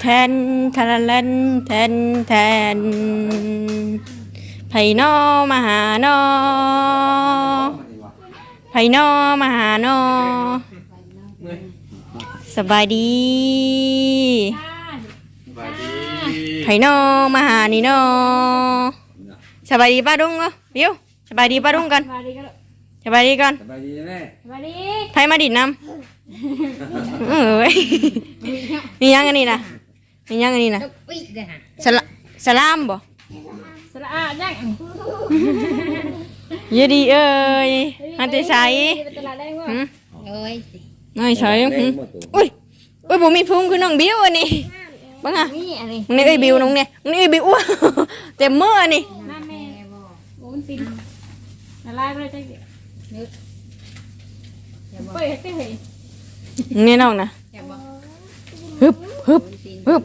แทนทะละเลนแทนแทนไผนอมาหานอไผนอมาหานอสบายดีสวัสดีไผนอมาหานี่นอสบายดีป้าดุงเหรอบิวสบายดีป้าดุงกันสวัสดีก็สบายดีกันสบายดีแม่สวัสดีไผมาดิดน้ำเอ้ยมียังอันนี้นะ มียังอันนี้นะอุ้ยเดี๋ยวหาสละสลามบ่สระอาจังเยดีเอ้ยฮันเตใช้เป็นตลาดได้บ่หืมเอ้ยน้อยใช้หืมอุ้ยอุ้ยบ่มีพุงคือน้องบิวอันนี้บังอะนี่อะไรมึงนี่เอ้ยบิวน้องเนี่ยมึงนี่เอ้ยบิวอ้วนเต็มมืออันนี้น้าแม่โอ้มันตินละลายไปเลยจังเดี๋ยวนึกเฮ้ยเฮ้ยเฮ้ยมึงนี่น้องนะอย่าบอกฮึบฮึบฮึบ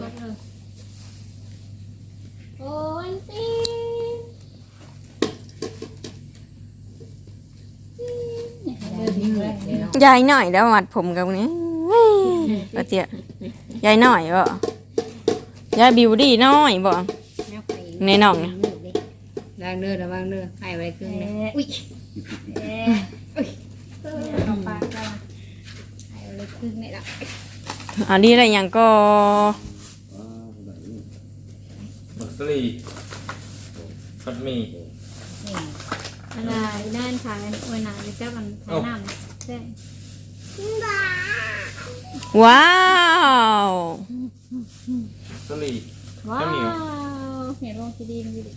โอ้ยติน ยายหน่อยแล้วมัดผมกับนี้เฮ้ยปะเจียยายหน่อยบ่ยายบิวดี้น้อยบ่ในน่องเนี่ยล้างเนื้อระวังเนื้อให้ไว้ครึ่งหนึงอุ้ยเอ๊ะเอาปากก่อนให้ไว้ครึ่งนี่ละอันนี้อะไรอย่างก็บักสลีผัดหมี่นี่อันน่ะด้านทางอันอวยหนาจะจับมันทางน้ำใช่ ว้าวบักสลีว้าข้าวเหนียววเห็นลงที่ดินอยู่ดิ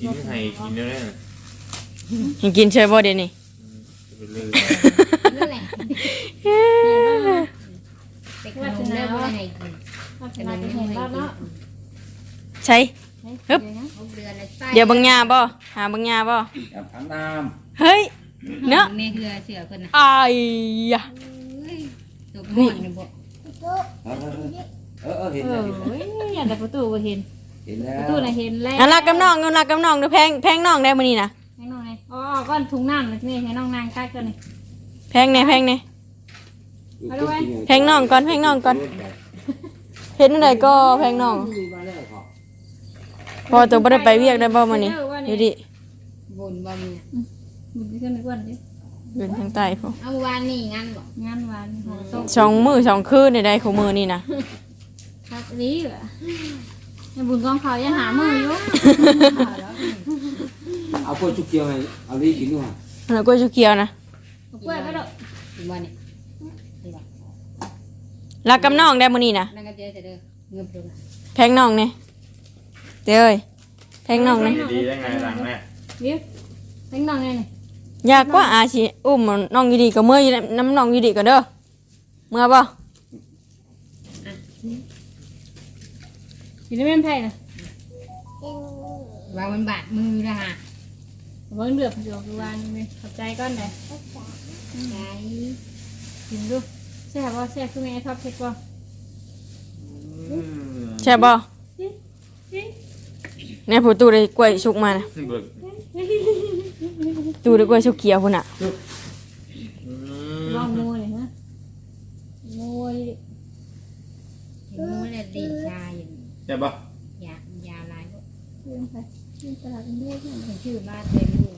กินให้กินได้เลยนะให้กินเชยบ่เดี๋ยวนี้จะไปเลยนั่นแหละเห็นแล้วนะเด็กขนมเลิกไม่ให้กินลักษขนณะมจะไม่เห็นให้แล้วกินเนาะใช่ฮึบหกเดือนแล้วไส้เดี๋ยวบังยาบ่หาบังยาบ่กับอาบน้เฮ้ย เนาะแม่เหือเสือคนน่ะอายยะตัวพ่อนนี่บ่เออเออเห็นเอแล้วอเฮ้ยอย่างแต่ประตูก็เห็นเห็นแล้ประวตูน่ะเห็นแล้วอันรักกับน้องเงินรักกับน้องเด้อแพงแพงน้องได้มื้อนี้นะให้น้องไงอ๋อก้อนถุงน้ำนี่ให้น้องนางคักกันนี่ แพงแน่แพงแน่แพงน้องก่อนแพงน้องก่อนเห็นอะไรก็แพงน้องมาแล้วครับพอตัวบ่ได้ไปเวียกได้บ่มื้อนี้อยู่ดิบนบ่มีน่ะ บุญขึ้นไปก่อนดิอยู่ทางใต้พอเอาวานนี่งั้นบ่งานหวานหัวโต๊ะสองมื้อสองคืนได้ได้ของมื้อนี้นะคักนี้เหรอให้บุญกองเขายังหามืออยู่เอาพวกชุกเกียวให้เอาลีกินด้วยแล้วก็จุเกียวนะเอากล้วยก็ได้ถึงวันนี้นี่บ่รักกับน้องได้มื้อนี้นะนั่นก็เจอแต่เด้อเงือบลงแพงน้องเนี่ยเด้อเอ้ยแพงน้องเนี่ยดีได้ไงหลังแม่เดี๋ยวให้น้องไงนี่ อยากกว่าอาชีอุ้มน้องอยู่ดีก็เมื่อยน้ำน้องอยู่ดีก็เด้อเมื่อบ่อยู่ในแม่นไผ่น่ะวางมันบาดมือละฮะเบิ่งเดือบอยู่คือวานนี่ขอบใจก่อนได้ใจกินดูแซ่บบ่แซ่บคือแม่ชอบเผ็ดบ่ใช่บ่ในผู้ตู้ได้กล้วยสุกมานะเบิกตู้ได้กล้วยสุกเขียวพุ่นน่ะอืมลองมูนี่ฮะมูนี่เห็นมันเลยดีชาอยู่ใช่ปะยายาลายบ่เรื่องไปที่ตลาดกรุงเทพเนี่ยเห็นชื่อบ้านเลยลูก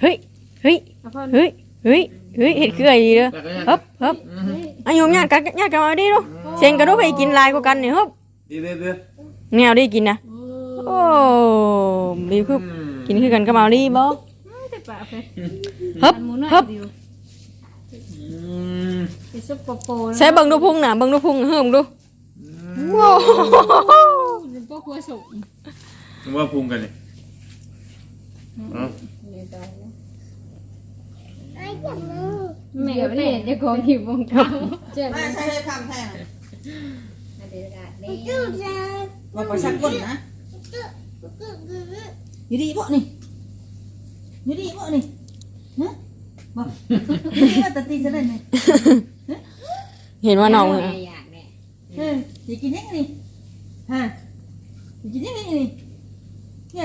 เฮ้ยเฮ้ยเอาพ่อเฮ้ยเฮ้ยเฮ้ยเฮ็ดคืออะไรดีเด้อแต่ก็ยังฮึบฮึบอายุญาติกันญาติกันเอาดิดูเสียงกระดูกไปกินลายกว่ากันนี่ฮึบดีเลยเด้อแนวได้กินนะโอ้บีคือกินคือกันกับเอาดิบ่แต่ ปากไปฮึบอันหมูน้อยฮึบเดียวอืมไปซุปโปโปใช้เบิ่งดูพุงน่ะเบิ่งดูพุงเฮิมดูโว้เป็นพวกครัวสุกว่าพุงกันเลยเอ้าแม่ก็เนี่ยจะโกงหิววงกลางเจ็บมาใช้ให้คำแทนมาเดือดาดนี่บอกไปสักคนนะอยู่ดีบ่นี่อยู่ดีบ่นี่ ฮะบอกอยู่ดีว่าตัดตีจะได้ไหมเห็นว่าน้องแม่อยากเนี่ยเออจะกินยังไงนี่ฮะจะกินยังไงนี่แก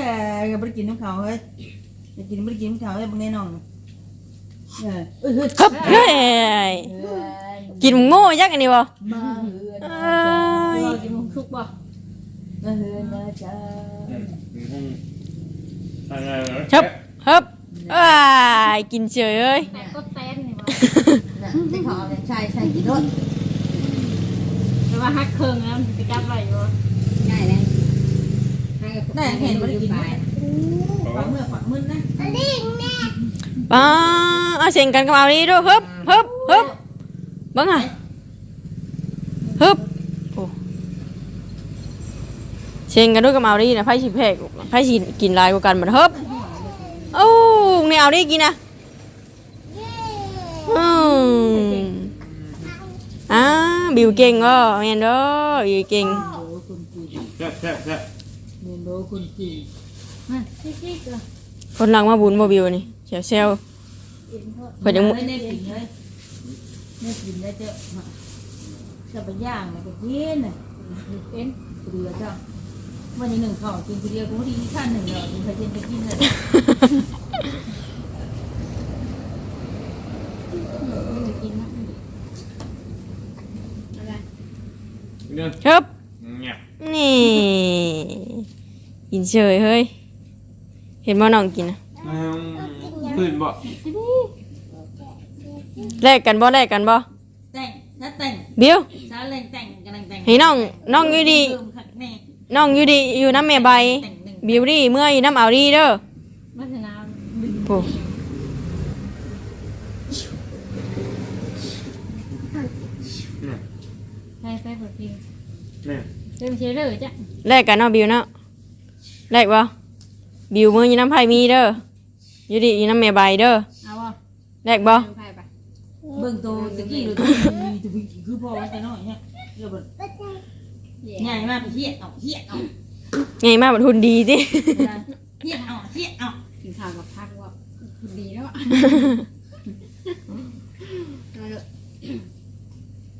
ก็บ่ได้กินน้ำเขาเฮ้ยจะกินบ่ได้กินน้ำเขาเฮ้ยบ่แน่นอนเออเอ้ยเฮ้ยฮึบเฮ้ยเออกินโง่ยักอันนี้บ่มาเฮือนเอ้เรายกินมุกชุกบ่มาเฮือนนะจ๊ะอะไรเหรอฮึบ ฮึบอ้ายกินเฉยเอ้ยแต่ก็แตนนี่บ่น่ะที่เขาเอาเนี่ยใช่ใช่กินรถแต่ว่าฮักเคิงแล้วมันจะจับไว้อยู่ง่ายเลยให้กับได้เห็นบ่ได้กินไปฝังเมื่อฝังมึนนะป้าเอาเสียงกันกับเอาดีดูฮึบฮึบฮึบเบิ่งอะฮึบโอ้เสียงกันด้วยกับเอาดีนะไผสิแพ้กว่าไผสิกินหลายกว่ากันบัดฮึบ โอ้นี่เอาดีกินนะอืมอ่าบิวเก่งก็แม่นเด้อบิวเก่งโอ้คุณจีแซ่บแซ่บแซ่บเมนโดคุณจีมาซิกๆอะคนหลังมาบุญบ่บิวนี่เซลเซลกินโทษเพิ่นยังเฮ้ยเน่กินเลยเน่กินได้เจ้ามาจะไปย่างเลยก็กินน่ะเป็นเรือเจ้า วันนี้หนึ่งข้าวกินคนเดียวกูดีขั้นหนึ่งเลยกินไปกินไปกินเลยไม่ได้กินนะอะไรเนื้อฮึบเงียบนี่กินเฉยเฮ้ย เห็นบ่น้องกินนะอืมตื่นบ่แลกกันบ่แลกกันบ่แต่งถ้าแต่งบิวถ้าเล่นแต่งกำลังแต่งให้น้องน้องอยู่ดีเริ่มขัดแม่ น้องอยู่ดีอยู่น้ำแม่ใบแต่งหนึ่งบิวดีเมื่ออยู่น้ำเอาดีเด้อมัฒนาโอ้ใช่ไปเปิดเพลงเนี่ยเริ่มเชื่อเลยจ้ะแลกกันเนาะบิวเนาะแลกบ่บิวเมื่ออยู่น้ำไผ่มีเด้ออยู่ดีอยู่น้ำแม่ใบเด้อเอาบ่แลกบ่ดูไพ่ไปเบิ่งตัวตะกี้ดูตัวตัวคือพ่อมันแต่น้อยเนี่ยเรื่องแบบ ใหญ่มากเฮียเอาเฮียเอาไงมาบัดทุนดีสิเฮียเอาเฮียเอากินข้าวกับพักว่าคุณดีแล้วเอาเลย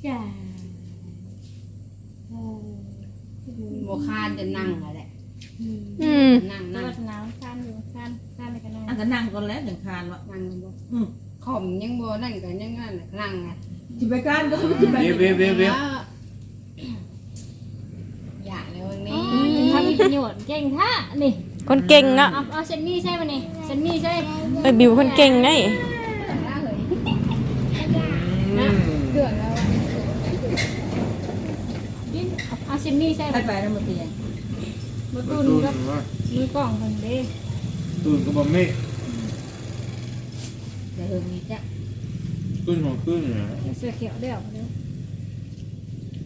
จ้าโมคานจะนั่งอะไรอืมนั่งตัวนั่งมัฒนาคันอยู่คันคันอะไรกันนะอันก็นั่งก่อนแล้วหนึ่งคานวะนั่งบ่อืมข่มยังบ่นั่นก็ยังนั่นนั่งไงจิบไปการก็คือจิบไปเบี้ยวเบี้ยวเบี้ยวเบี้ยว อยากเลยวันนี้ทำมีประโยชน์เก่งท่านี่คนเก่งเนาะเอาเอาเซนนี่ใช่ป่ะนี่เซนนี่ใช่เอ้ยบิวคนเก่งไงอืมเครื่องแล้วกินเอาเซนนี่ใช่ไปป่ะไปแล้วมาเตียงมาตื่ตุนนกับว่ามือกล่องคนเด้ตื่นก็บ่เมฆเดี๋ยวเฮมีจ้ะตื่นของตื่นเนี่ยเสื้อเขียวเดี่ยวเด้อ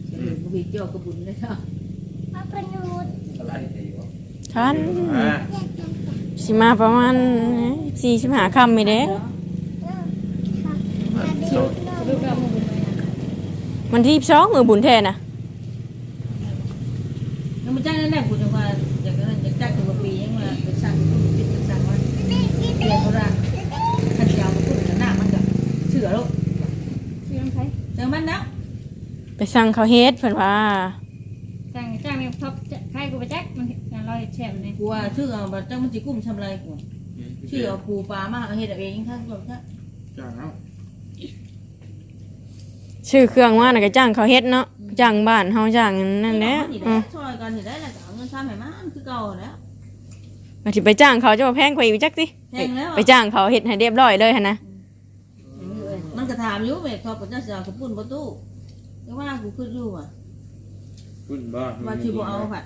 เดี๋ยวกูบีเจ้ากระบุญเลยเจ้าอะ ไรดีวะทันอ่าสิมาประมาณสี่สิบห้าคำไม่เด้โซ่ลูกเราหมูบุญเลยนะมันที่สองมือบุญแทนนะแล้วมันจ้างนั่นแหละกูจะว่าอย่างนั้นอย่างจ้างตัวปียังมาไปสั่งกูปิดไปสั่งว่าเรียนเขาละขันยาวมาพูดกันหน้ามันกับเสือลูกชื่อน้ำใช้เจอมันแล้วไปสั่งเขาวเฮ็ดเพิ่นว่า จ้างจ้างเนี่ยท็อปใครกูไปแจ็คมันงานลอยแช่มันเลยกูว่าชื่อเอาบัตรจ้างมันจีกุ้มทำอะไรกูชื่อเอาปูปลามาเอาเฮ็ดเอาเองข้างบอกจ้ะจ้างเอาชื่อเครื่องว่าน่ะก็จ้างเขาวเฮ็ดเนาะจ้างบ้านเฮาจ้างนั่นแหละนี่อืแหอละช่วยกันนี่ได้แหละเอาเงินซ้ำให้มันคือเก่าแล้วมาสิไปจ้างเขาจะมาแพงกว่าอีกจักสิแพงแล้วไปจ้างเขาเฮ็ดให้เรียบร้อยเลยหั่นนะมันก็ถามอยู่แม่ทอดกับเจ้าเสือกับปุ่นประตูแต่ว่ากูขึ้นอยู่อะตื่นบ้าว่าชิบเอาผัด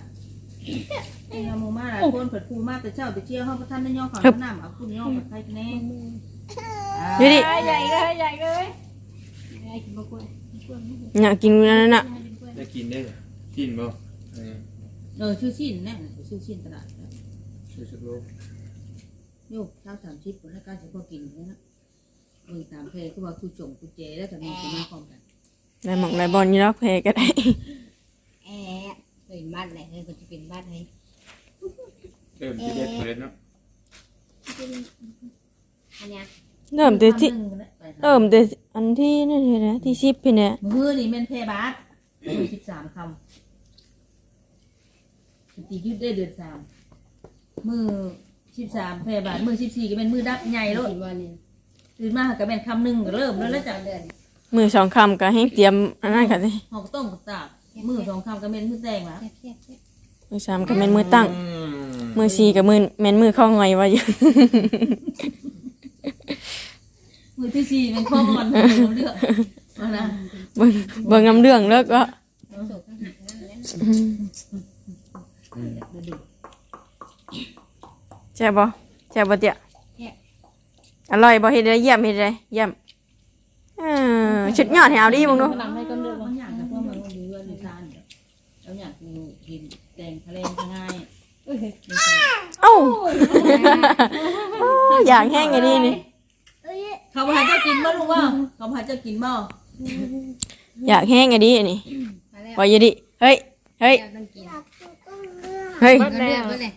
ไอ้ยามูมาหลายคนเผัดปูมาแต่เช้าแต่เชี่ยวห้องพระท่านนั่นย่อของน้ำเอาคุณย่อผัดไทยแน่ดูดิใหญ่เลยใหญ่เลยใหญ่กินบะกล้วยอยากกินอันนั้นน่ะได้กินได้กินบ่เออชื่อชิ้นแน่ชื่อชิ้นตลาดชื่อสักโลโยกเช้าสามชิปแล้การจะพอกินนะเออตามเพลคือว่าคูจงคูเจแล้วแต่มีสมาคมกันได้หมองได้บอลยู่แล้วเพก็ได้ เป็นบ้านไหนเลยก็จะเป็นบ้านไหนเริ่มที่เด็ดเลยเนาะอันเนี้ยเริ่มแต่ที่เริ่มแต่อันที่นั่นเลยนะที่10พี่เนี่ยมือนี่เป็นเพบาสสิบสามคำตียืดได้เดือนสามมือสิบสามเพบาสมือสิบสี่ก็เป็นมือดับใหญ่แล้วกินวันนี้ตื่นมาก็เป็นคำหนึ่งก็เริ่มแล้วแล้วจ้ะเดือนฮมือสองคำก็ให้เตรียมอันนั้นกันสิหอกต้มกับตาก มือสองคำกับเม็นมือแตงละเทียบเทียบมือสามก็แม่นมือตั้งอืมือสี่กับมือแม่นมือเข้าไงวะอยู่ มือที่สี่เป็นข้ออ่อนเลือกเอานะเบิ่งเบิ่งน้ำเรื่องแล้วก็สุกทั้งหันนั่นแหละแช่บบ่แช่บบ่เตี้ยอร่อยบ่เฮ็ดได้เยี่ยมเฮ็ดได้เยี่ยมเออชุดยอดให้เอาดิมึงดูกำลังให้ก็เลือกบางอย่างแต่พวกมันดูเรื่องดูซานเดี๋ยวเราอยากกินแตงทะเลง่าย เอ้าอยากแห้งไงดีนี่ เขาพาเจ้ากินบ่ลูกว่าเขาพาเจ้ากินบ่อยากแห้งไงดีนี่มาแล้วว่าอยู่ดิเฮ้ย เฮ้ยเจ้าต้องกินเฮ้ยก็เลือกก็เลย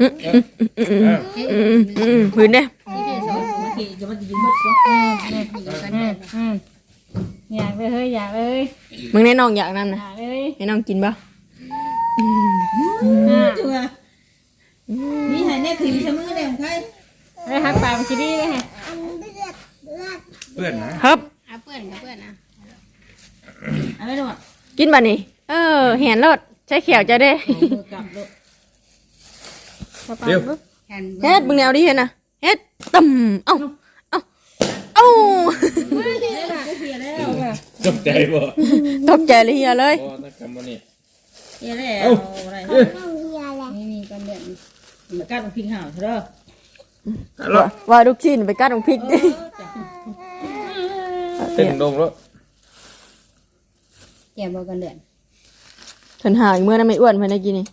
อืมอืมพื้นเด้นี่คือสองโอเคจะมากินบ่ก็อยู่กันเดินอืมอยากเลยเฮ้ยอยากเลยมึงแน่น้องอยากนั่นอนะยากเลยให้น้องกินบ่จัง นี่ให้แน่ถิ่มชะมือแดงใครได้ฮักปลามาคิดดีเลยฮะเพื่อนนะครับ เอาเพื่อนกับเพื่อนนะเอาไม่ดูอะกินบ่นี่เออเห็นรถใช้เขียวจะได้มือกลับลูกเร็วแทนเฮ็ดมึงแนวดิเห็นนะเฮ็ดตึมเอ้าเอ้าเอ้าเฮียแล้วตกใจบ่ตกใจเลยเฮียเลยบ่นักกรรมบ่นี่เฮียแล้วอะไรนี่นี่กันเดิน มากัดพิงห่าวเถอะฮัลโหลว่าว่าลูกชิ้นไปกัดของพริกดิเต้นลงแล้วแก่บอกกันเดินเพิ่นหาอีกเมื่อนั้นไม่อ้วนเพิ่นได้กินนี่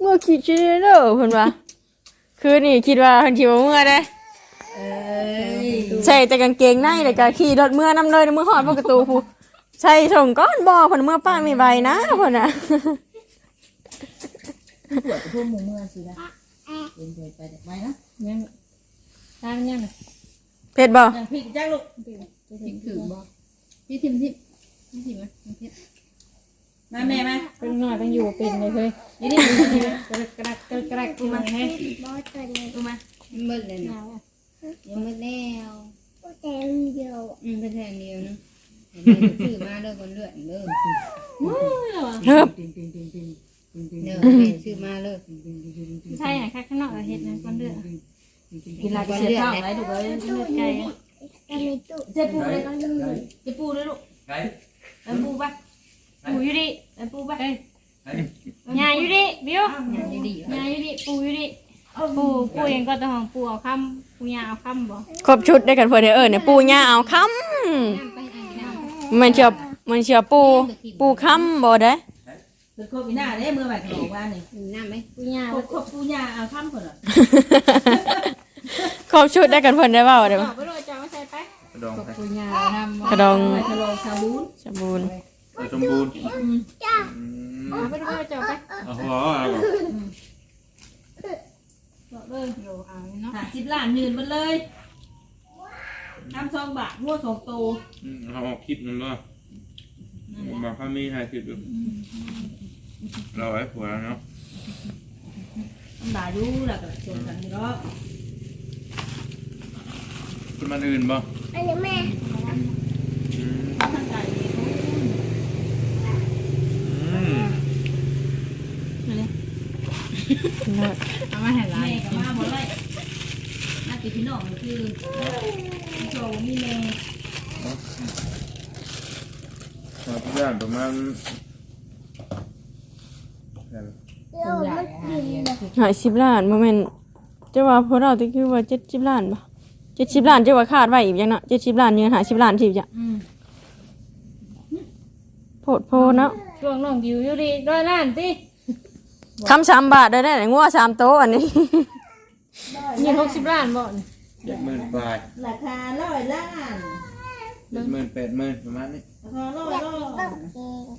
เมื่อคิดชิเด้อเพิ่นว่าคือนี่คิดว่าเพิ่นคิดว่าเมื่อได้ใส่แต่กางเกงในแล้วก็ขี่รถเมื่อนำเลยเมื่อฮอดพวกประตูผู้ใส่ส่งก้อนบ่เพิ่นเมื่อป้ามีใบนะเพิ่นน่ะ ปวดทั่วมุมเมื่อสินะเป็นไปไปไปนะยังตามยังน่ะเผ็ดบ่อย่างพี่จ้าลูกทิมถือบอกนี่ทิมทิมนี่ทิมไหมทิมมาแม่มาเป็นหน่อยต้องอยู่เป็นเลยเฮ้ยนี่นี่กระกระกระกระกระให้ดูมามืดเลยนะยังมืดแล้วอืมเป็นแทนเดียวนะถือมาเลิกคนเลือดเลิกเฮิบ ติงติงติงติงติงติงเลิกถือมาเลิกใช่ไหมคะข้างนอกเราเห็ดนะคนเดือดกินลาเสียข้าวไหนดูเลยเลือดไก่เจ็บปูเลยเจ็บปูเลยลูกไหนเจ็บปูปะปูอยู่ดิเจ็บปูปะยาอยู่ดิบิวงานดียาอยู่ดิปูอยู่ดิปูปูยังก็ต้องปูเอาคำปูยาเอาคำบ่ครบชุดได้กันเพิ่นเด้อเออเนี่ยปูย่าเอาค้ำไปอ่านน้ำมันเชียวมันเชียวปูปูค้ำบ่ได้ คือโควิดหน้าเด้เมื่อไหร่ขนมว่านี่น้ำไหมปูยาครบครบปูยาเอาข้ามคนเหรอครบชุดได้กันเพิ่นได้เปล่าเด้อเอาไปโรยจะเอาใส่ไปกระดองไปปุญญาทำกระดองทะเลชาบูนสมบูรณ์ไปสมบูรณ์อืมเอาไปโรยจะเอาไปเอาหัวเอาบ่เอาเลยอยู่เอาเนาะหาสิบล้านยืนมันเลยทำซองบาทมั่วสองโตอืมเอาออกคลิปนั่นบ่บอกเขามีให้คลิปอยู่ เราไว้ผัวเนาะมันด่าอยู่แล้วก็ชวนกันอยู่เนาะคนมันอื่นบ่อืมทางไก่อืมเอามาให้ร้านแม่กับมาหมดเลยน่าติพี่น้องมันคือโจมีแม่เอาทุกอย่างประมาณ ปุญญาหาเดียว หายสิบล้านโมเมนจะว่าพวกเราตะกี้ว่าเจ็ดสิบล้านปะเจ็ดสิบล้านจะว่าคาดไว้อีกยังเนาะเจ็ดสิบล้านเงินหาสิบล้านสิบจ้ะโพดโพเนาะช่วงน้องบิวอยู่ดิร้อยล้านติคำสามบาทได้ได้ไหนงัวสามโต๊ะอันนี้มีหกสิบล้านบ่เจ็ดหมื่นปลายราคาร้อยล้านเจ็ดหมื่นแปดหมื่นประมาณนี้ราคาร้อยล้าน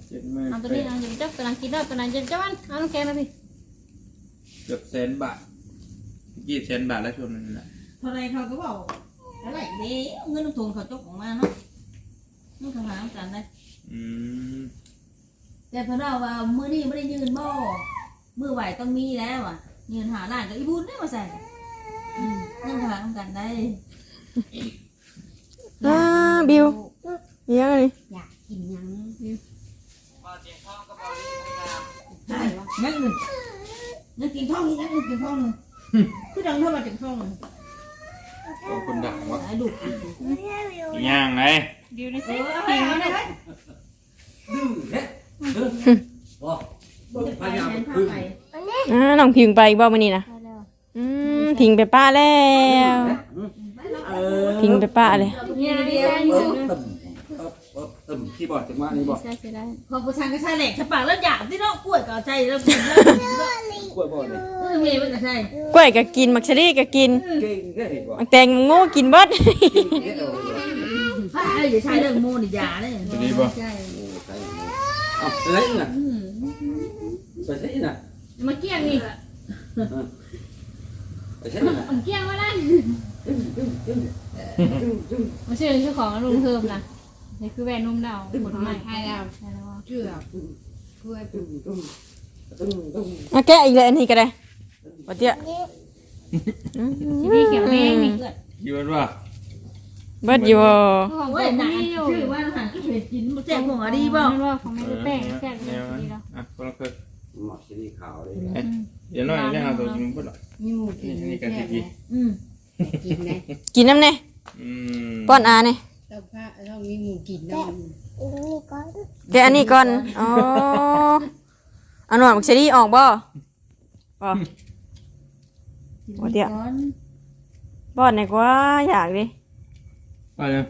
เจ็ดหมื่นเอาตัวแปนี้ดเอาอยู่จับตัวนั้นกินได้ตัวนั้นจะจ้าวันเอาน้ำแข็งมาพี่ เกือบแสนบาทกี่แสนบาทแล้วช่วงนั้นน่ะเท่าไรเขาก็บอกเท่าไหร่เด้เงินลงทุนเขาจกออกมาเนาะนี่เขาหากันได้อืมแต่พอเราว่ามือนี่ไม่ได้ยืนบ่มือไหวต้องมีแล้วอะยืนหาล้านก็อีบุญได้มาใส่อืมเงินเขาหากันได้อ่าบิวเลี้ยงเลยอยากกินหยังนั่นหนึ่ง นั่นกินท้องนี่นั่นกินท้องเลยคือดังเท่ามาจากท้องเลยโอ้คนดังวะไอ้ดุย่างไงดิวนี่เอสิอพิงมาได้ดื้อเฮ็ดดื้อบ่พยายามพึ่งอ่าน้องพิงไปอีกบ่มื้อนี้นะอืมพิงไปป้าแล้วเออพิงไปป้าเลยเนี่ยดิเอฉันอยู่อตึมเออเออตึมที่บอดจังหวะนี้บ่ใช่สิได้พอผู้ชายก็ใช่แหละฉปากแล้วอยากที่น้องกล้วยก็ใจแล้ว กินแล้วกล้วยบ่เนี่ยเออเมย์มันก็ใช่กล้วยก็กินมักชะลีก็กินเก่งได้เห็นบ่มักแตงโง่กินเบิดเก่งเฮ็ดเอาถ้าไอ้จะใช้เรื่องโมนิยาเนี่ยจะดีป่ะใช่โอ้ใช่เอ้าไปไหนน่ะไปไหนน่ะมาเกี้ยงนี่ไปไหนน่ะผมเกี้ยงมาแล้วมาชื่อชื่อของลุงเพิ่มนะนี่คือแวนนุ่มดาวผลใหม่ให้แล้วใช่แล้วเจือกกล้ว ยตึ้มตึ้มตึ้มตึ้มมาแกะอีกเลยอันนี้ก็ได้บ่เตี้ยอืมชีวิตเขียวแม่นี่คิดว่าเบิดอยู่บ่ของโอ้ผยมหนามีอยู่ชื่อว่าอาหารที่เผ็ดกินมันแจ้งหัวดีบ่นั่นว่าของแม่แป้งแซ่บแนเลยวนั้นดีแล้วอะคนละเคยหมอกสีขาวเลยเดี๋ยวน้อยยังเอาตัวจริงพูดหรอมีหมูกินนี่นี่กันสิกินอืมกินนะกินน้ำแน่อืมป้อนอาเนี่ยต้องพระต้องมีหมูกินน้ำแกะอันนี้ก่อนอ๋อ เอาหนวดมักเชะลีออกบ่บ่โอ้เดี๋ยวป้อนไหนกว่าอยากดิไปเลย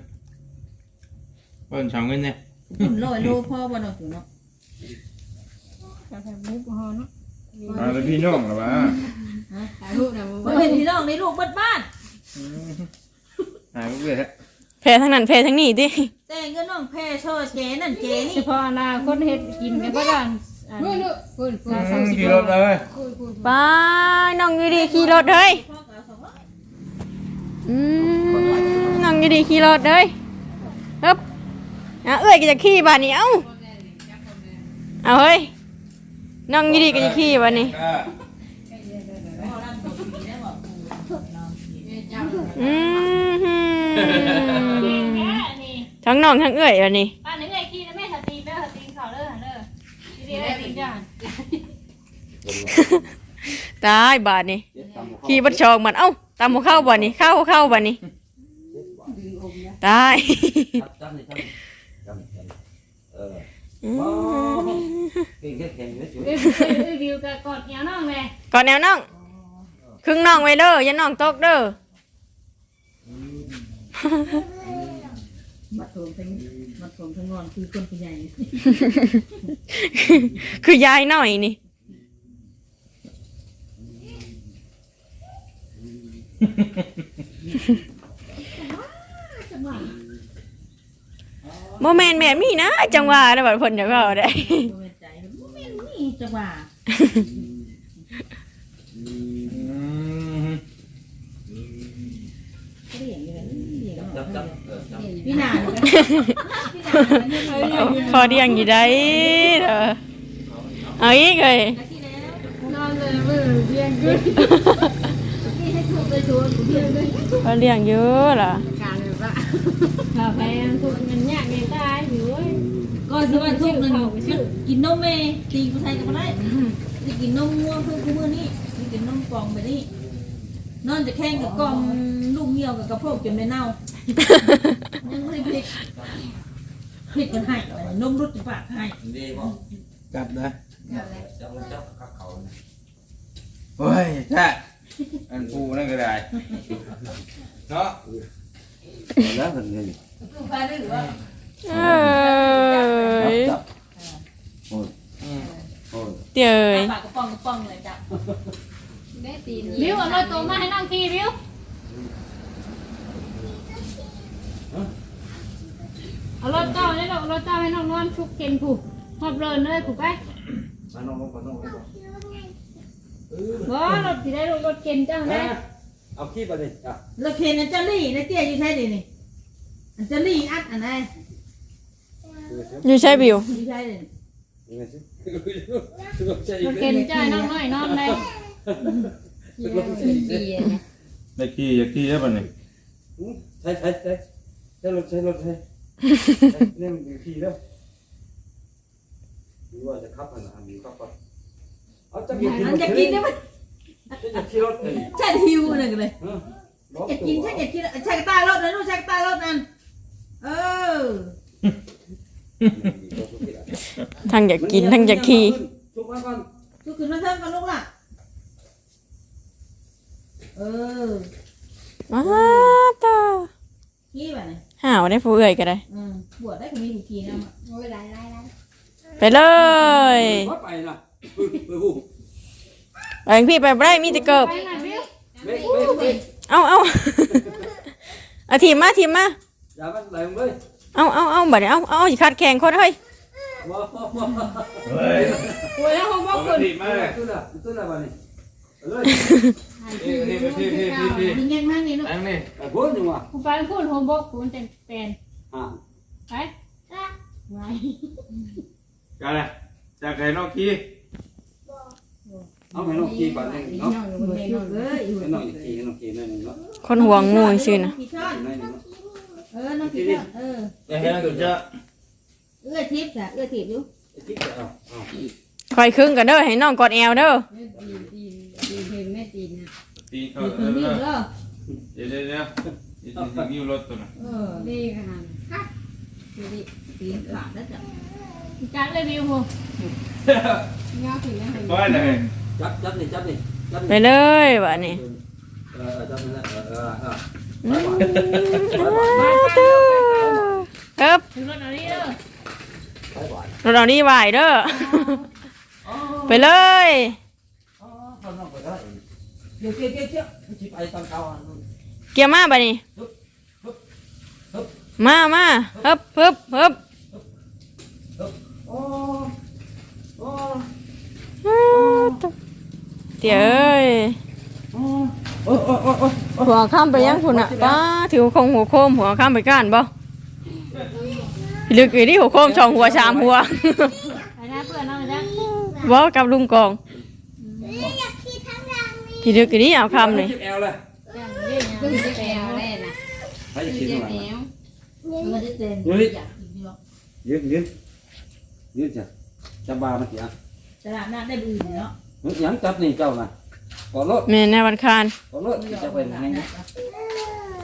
ไปชาวเงินเนี่ยคุณลอยโลพ่อบ่เนาะถูเนาะมุกฮอเนาะมาแล้วพี่น้องหรอวะถ่าเป็นพี่น้องในลูกเบิดบ้าน หายไปเลยฮะแพ้ทั้งนั้นแพ้ทั้งนี้ดิแต่เงินน้องแพ้ช่อแกนั่นเฉนี่เฉพาะอนาคตเฮ็ดกินกันบ่ได้ อันนู่นนี้นู่นคุณคุณขี่รถเลยคุณคุณไป้าน้องอยู่ดีขี่รถเฮ้ยพ่อก็เอาสองร้อยอืมน้องอยู่ดีขี่รถเฮ้ยฮึบอะเอ้ยก็จะขี่บ้านนี้เอ้าเอาเฮ้ยน้องอยู่ดีก็จะขี่บ้านนี้พ่อนั่งตัวดีได้บอกอืมหืแค่มนี่ทั้งน้องทั้งเอ้ยบ้านนี้ ป้านึกไอ้ขี้แล้วแม่สตีแม่สตีเขาเด้อเด้อทีเดียวได้ติจ้า ตายบาทนี้ขี่บัดชองมันเอ้าตามหัวเข้าบ้านนี้เข้าเข้าบ้านนี้ตายจับจับนี่จับจับจับเอออืมเก่งแค่แข็งเลยจุ๊เอ้ยเอ้ยวิวกับกอดเหนียวน้องแม่ก่อนแนวน้องครึ่งน้องไว้เด้ออย่าน้องตกเด้อมัดผมทั้งมัดผมทั้งนอนคือคนผู้ใหญ่คือยายหน่อยนี่ โมเมนต์แบบนี้นะ จังหวะนะบัดเพิ่นจะก็ได้บ่แม่นใจบ่แม่นนี่จังหวะอืมเรียนอยู่เรียนจับจับเออจับพี่นาพี่นาพอเดียงอยู่ได้เด้อเอาอีกเลยนอนเลยมือเรียงขึ้น พี่ให้ถูกเลยชวนกูเรียนเลยพอเดียงเยอะล่ะการเลยว่าเราไปทุกมันยากในตายอยู่เว้ยก็สิว่าทุกนึงกินนมแม่ตีกูใส่ก็บ่ได้สิกินนมงัวเพิ่นกูมื้อนี้สิกินนมกล่องแบบนี้นอนจะแข่งกับกล่องลูกเหี่ยวกับกระโพกจนได้เน่ายังไม่ได้พลิกพลิกกันให้นมรุดปากให้ดีบ่กัดนะจับจับกับเขาโอ้ยแท้ อันปูนั่นก็ได้ เนาะแล้วมันนี่เอ้ยจับโอ้ยอืมโอ้ยเตยเอ้ยปากกระป๋องกระป๋องเลยจ้ะได้ตีนวิวเอารถตัวมาให้น้องขี่วิวเอารถเจ้าเนี่ยรถเจ้าให้น้องนอนชุกเก่งผูกหอบเลินเลยผูกไปมาน้องน้องน้องว้ารถที่ได้รถเก่งเจ้าได้เอาขี้ไปดิอะแล้วเคนอันเจาลี่ในเตี้ยอยู่ใช่ดินี่อันเจาลี่อัดอันไหนอยู่ใช่บิวอยู่ใช่ดิยังไงสิรถเก่งเจ้าให้น้องน้อยนอนเลยดีนะได้ขี้อยากขี้ได้ป่ะเนี่ยใช่ใช่ใช่ใช่ช้รถใช้รถใช้เนี่ยมันขี่แล้วหรือว่าจะขับมันอันนี้ขับก่อน เอาจะกินอันจะกินได้ไหมจะขี่รถเลยใช่หิวนั่นก็เลยเอออยากกินฉันอยากกินใช่กระตายรถนะลูกใช่กระตายรถนั่นเออทั้งอยากกินทั้งอยากขี่ชุบมาก่อนทุกคืนมาเทิงกันลูกล่ะเออมาตาขี้แบบไหนห่าวได้ผู้เอื่อยก็ได้อืมบวชได้ก็มีผู้ขี้นะโอ้ยหลายหลายหลายไปเลยว่าไปนะปึ๊บปึ๊บฮู้ ไปพี่ไปบ่ได้มีแต่เกิบไปหน่อยบิวเบ๊กเบ๊กเบ๊กเอาเอา เอาทีมมาทีมมาอย่ามันไหลลงเลยเอาเอาเอาบัดนี้เอาเอาอย่าขาดแข่งคนเฮ้ยว้าวว้าวว้าวเฮ้ยโอ้ยแล้วเขาบปอกกคนติมากเลยตัวน่ะตัวน่ะบ้านนี่เลยนี่นี่พี่พี่พี่พี่ยิงยังนั่งนี่ลูกนั่งนี่ไอ้พวกนี่ว่ะคุณไปพูดโฮมบอกคุณเป็นเป็นอ่าไปไว้ กันเลยจากไหนนอกขี้ เอาให้น้องขี่ก่อนนึงเนาะน้องอยู่บนเมนเอ้ยอยู่บให้นน้องขี่ให้น้องขี่หน่อยหนึงเนาะคนห่วงงูซื่อนะกี่ช้อนหน่อยหนึงเนาะเออน้องกี่ช้อนเออ เดี๋ยวให้เราจะเอื้อทิพย์จ้ะเอื้อทิพย์อยู่ไอ้ที่จะเอาเอาคอยครึ่งกันเด้อให้น้องกอดแอวเด้อตีนตีนตีนเห็นแม่ตีนนะตีเขาอยู่เอตรงนี้อเด้อเดี๋ยวเดี๋ยวเดี๋ยวเดี๋ยวจะนิ้วรถตัวน่ะเออดีขนาดนั้นดูดิตีนขาดแล้วจ้ะการเลยบิวโฮเงาถึงแล้วเห็นก้อยเลย จับจับนี่จับนี่จับไปนี่เลยบัดนี้เออจับนี่นะเออเออเอออืมอ้าวเด้อครับถึงรถเอานี้เด้อไปบ่อยรถเอานี่ไหวเด้อไปเลย อ๋อเขาน้องไปได้เดี๋ยวเดี๋ยวเดี๋ยวเดี๋ยวจิบไอ้ตังเก่าอะเกียร์มาบัดนี้มามาฮึบฮึบฮึบโอ้โอ้อ้าวเด้อ เดี๋ยวเอ้ยโอ้โอ้โอ้โอ้โอ้หัวข้ามไปยังคุณอะป้าถือคงหัวโคมหัวข้ามไปก้านบ่ลึกอยู่ที่หัวโคมสองหัวสามหัวไปนะเพื่อนเอาจ้ะบ่กับลุงกองพี่ลึกอยู่นี่เอาคำเลยจิบแอลเลยตึ้งจะแอวแน่น่ะใครจะตึ้กิงนจะอะไรแอวมันจะเต็มดูดิอยากกินเยอะยืนยืนยืนจ้ะจับบามากี่อะตลาดนัดได้บืนเนาะ ยังจับนี่เจ้าน่ะขอรถแม่ในวันคารขอรถจะไปไหน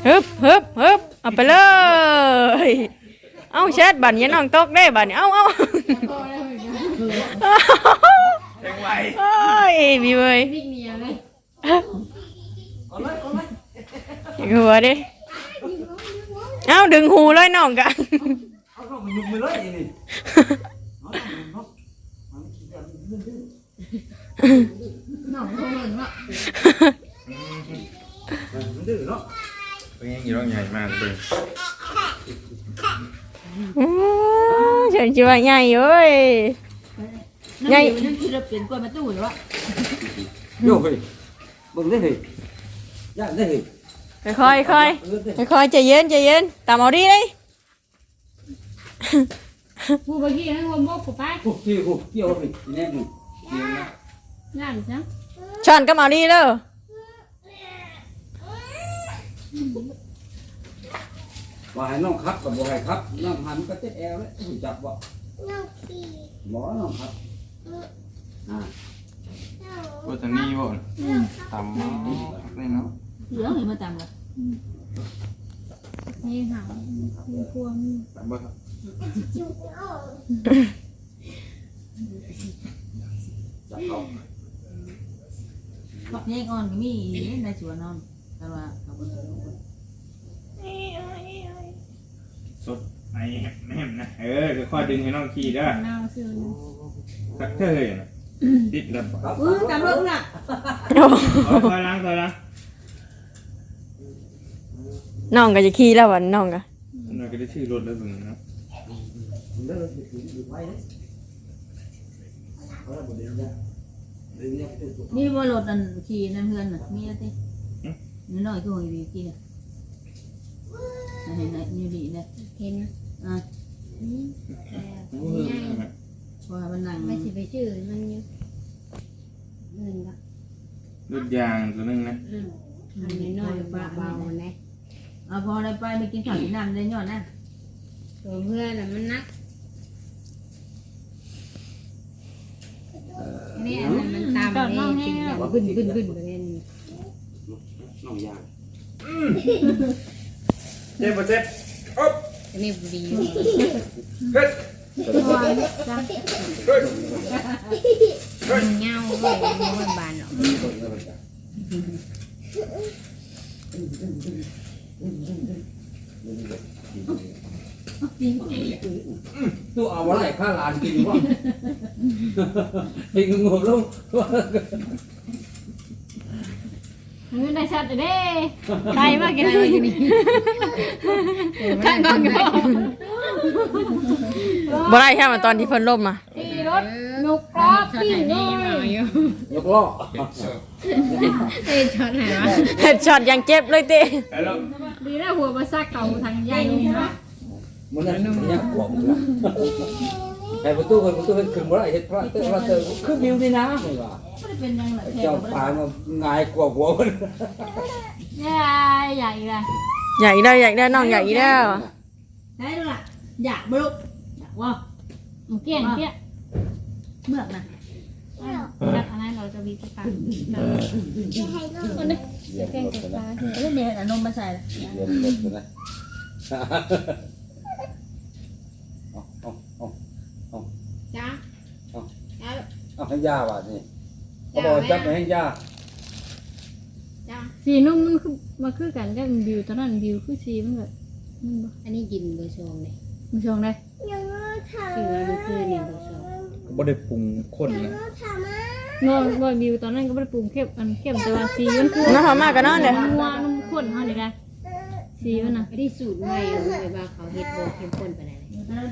ฮึบฮึบฮึบเอาไปเลย เอาเช็ดบัตรยันน้องตกได้บัตรเอาเอาแทงไวเอ้ยมีเว้ยวิ่งเนียเลยขอรถขอรถอย่าหัวดิเอาดึงหูเลยน้องกันเอารถมายุ่งไปเลยนี่เอารถ หน่องเขาเห็นว่ามันดื้อเนาะเป็นยังยี่ร้องใหญ่มากเลยอื้อเฉินจัวใหญ่เอ้ยใหญ่นั่นคือเราเปลี่ยนกล้วยมาตู้หรือวะโย่เฮ้ยบึงได้เฮ้ยย่าได้เฮ้ยค่อยค่อยเออได้ค่อยๆใจเย็นใจเย็นตามเอาดีเลยผู้บางทีให้โฮมบอกกูไปโอ้ที่โอ้เกี่ยวไปแน่นอนเกี่ ยวนะนั่นจ้ะช้อนก็มาเอาดีเด้อว่าให้น้องครับกับบ่ให้ครับน้องหันก็เจ็ดแอลแล้วจับบ่บ่น้องครับอ่าว่าจะนี่บ่ต่ำนี่เนาะเหลือเห็นมาตามเลยนี่หามีพวงต่ำบ่ครับจับเขา ฝักแยงอ่อนก็มีในสวนนอนแต่ว่าเอาไปเลยสดไอ้แม่มนะเออจะค่อยดึงให้น้องขี่ได้นาซื้อสักเท่ยนะติดแล้วครับเออตามรถน่ะเอาคอยล้างคอยล้างน้องก็จะขี่แล้ววันน้องก็เราก็ได้ชื่อรถแล้วตรงนี้เนาะเด้ออยู่ไว้เด้อ นะเดี๋ยวเนี่ยเป็นตัวนี่ว่ารถอันขี่นั่นเพื่อนน่ะมีอะไรตินี่น้อยก็หงวีกี่น่ะไหนไหนนี่ดีเนี่ยเห็นอะอืมโอ้ยพอมันนั่งไม่สิไปชื่อมันอยู่หนึ่งละรถยางตัวนึงนะอืมอันนี้น้อยเบาๆนะเอาพอได้ไปไปกินข้าวกินน้ำได้ยอดนะตัวเพื่อนน่ะมันนัก นี่อันนั้นมันตามนี่กินแบบบึ้นบึ้นบึ้นไปเลยนี่น้องยางเจ็บปะเจ็บอ๊บอันนี่ดีเฮ้ยมันเงาเลยมันบานหรอก ตัวเอาอะไรข้าหลานกินวะไอ้งงลงมือได้ชัดเด้ใครมากินอะไรกินนี่ข้างกองอยู่บ่ได้แค่มาตอนที่เพิ่นล่มอะขี่รถนกกรอบปิ้งเลยกล้อเอ้ยช็อตไหนวะเฮ็ดช็อตยังเจ็บเลยเต้ไปแล้วดีนะหัวมาซักเก่าทางใหญ่นี่นะ มันยังมันยังกวงอยู่ไอ้ประตูคนประตูเห็นขึ้นบ่ได้เห็นพระเตอร์พระเตอร์คือวิวนี่นะมึงว่าไม่ได้เป็นยังไงเจ้าบ่ปาได้นง่ายกว่าหัวมันใหญ่ใหญ่เลยใหญ่ได้ใหญ่ได้น้องใหญ่ได้วได้ดูล่ะอยากบลุกอยากว่าเกี้ยงเกี้ยเมือกนะจากอันนั้นเราจะมีที่ปากเรียนรถนะเอ้ยเนี่ยนมมาใส่เรียนรถนะเอาเอาเอา จ้า เอาให้ยาว่ะนี่เขาบอกจับไปให้ยาจ้าสีนุ่มมันคือมาคือกันกับวิวตอนนั้นวิวคือสีมันแบบมันบ่อันนี้กินเบอร์ชงเลยมันชงได้คือว่ามันคือเนี่ยเบอร์ชงบ่ได้ปรุงข้นนะงอว่าวิวตอนนั้นก็ไม่ได้ปรุงเข้มอันเข้มแต่ว่าสีมันคือน้าพม่ากันเนาะเด้อนัวนุ่มข้นเฮานี่ได้สีมันน่ะอันนี้สูตรใหม่เลยว่าเขาเฮ็ดโบเข้มข้นไปไหน เลย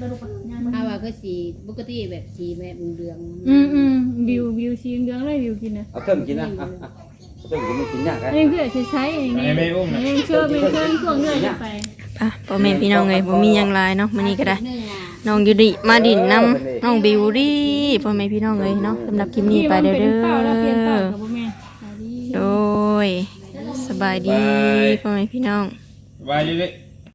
ถ้าว่าก็สีปกติแบบสีแบบเหลืองอืมอืมวิววิวสีเหลืองเลยวิวกินนะเอาเครื่องกินนะเครื่องกินไม่กินยากอันนี้คือใช้ใช้อย่างนี้นี่เชื่อเป็นเครื่องเครื่องเนื่อยไปป่ะพ่อแม่พี่น้องเอ้ยบ่มีหยังหลายเนาะมื้อนี้ก็ได้ เนื้อน้องยูดิมาดินนำน้องบิวดิพ่อแม่พี่น้องเอ้ยเนาะสำหรับคลิปนี้ไปเด้อเด้เปล่าแล้วเปลี่ยนเปล่าอกับพ่อแม่โดย สบายดีพ่อแม่พี่น้องสบายดีเลย